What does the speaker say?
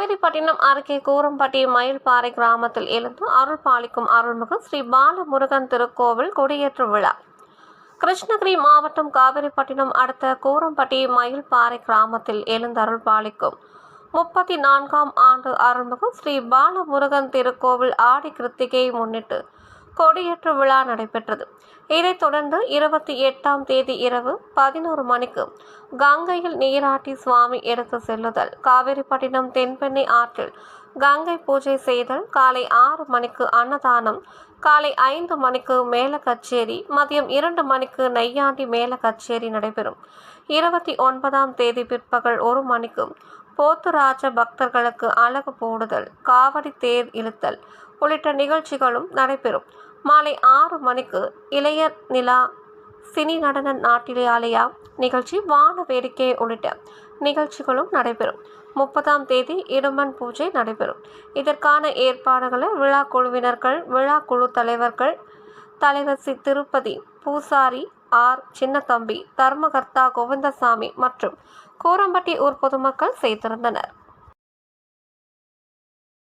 காவேரிப்பட்டினம் அருகே கூரம்பட்டி மயில்பாறை கிராமத்தில் எழுந்து அருள் பாலிக்கும் அருள்மிகு ஸ்ரீ பாலமுருகன் திருக்கோவில் கொடியேற்று விழா. கிருஷ்ணகிரி மாவட்டம் காவிரிப்பட்டினம் அடுத்த கூரம்பட்டி மயில்பாறை கிராமத்தில் எழுந்தருள் பாலிக்கும் முப்பத்தி நான்காம் ஆண்டு அருள்மிகு ஸ்ரீ பாலமுருகன் திருக்கோவில் ஆடி கிருத்திகையை முன்னிட்டு கொடியேற்று விழா நடைபெற்றது. இதைத் தொடர்ந்து இருபத்தி எட்டாம் தேதி இரவு பதினோரு மணிக்கு கங்கையில் நீராட்டி சுவாமி எடுத்து செல்லுதல். காவேரிப்பட்டினம் தென்பெண்ணை ஆற்றில் கங்கை பூஜை செய்தல். காலை ஆறு மணிக்கு அன்னதானம். காலை ஐந்து மணிக்கு மேல கச்சேரி மதியம் இரண்டு மணிக்கு நெய்யாண்டி மேல கச்சேரி நடைபெறும். இருபத்தி ஒன்பதாம் தேதி பிற்பகல் ஒரு மணிக்கு போத்துராஜ பக்தர்களுக்கு அழகு போடுதல். காவடி தேர் இழுத்தல். உள்ளிட்ட நிகழ்ச்சிகளும் நடைபெறும். மாலை ஆறு மணிக்கு இளையர் நிலா சினி நடன நாட்டிலேயாலயா நிகழ்ச்சி வான வேடிக்கை உள்ளிட்ட நிகழ்ச்சிகளும் நடைபெறும். முப்பதாம் தேதி இடுமன் பூஜை நடைபெறும். இதற்கான ஏற்பாடுகளை விழா குழுவினர்கள் விழா குழு தலைவர்கள் தலைவர் சி. திருப்பதி பூசாரி ஆர். சின்னத்தம்பி தர்மகர்த்தா கோவிந்தசாமி மற்றும் கூரம்பட்டி ஊர் பொதுமக்கள் செய்திருந்தனர்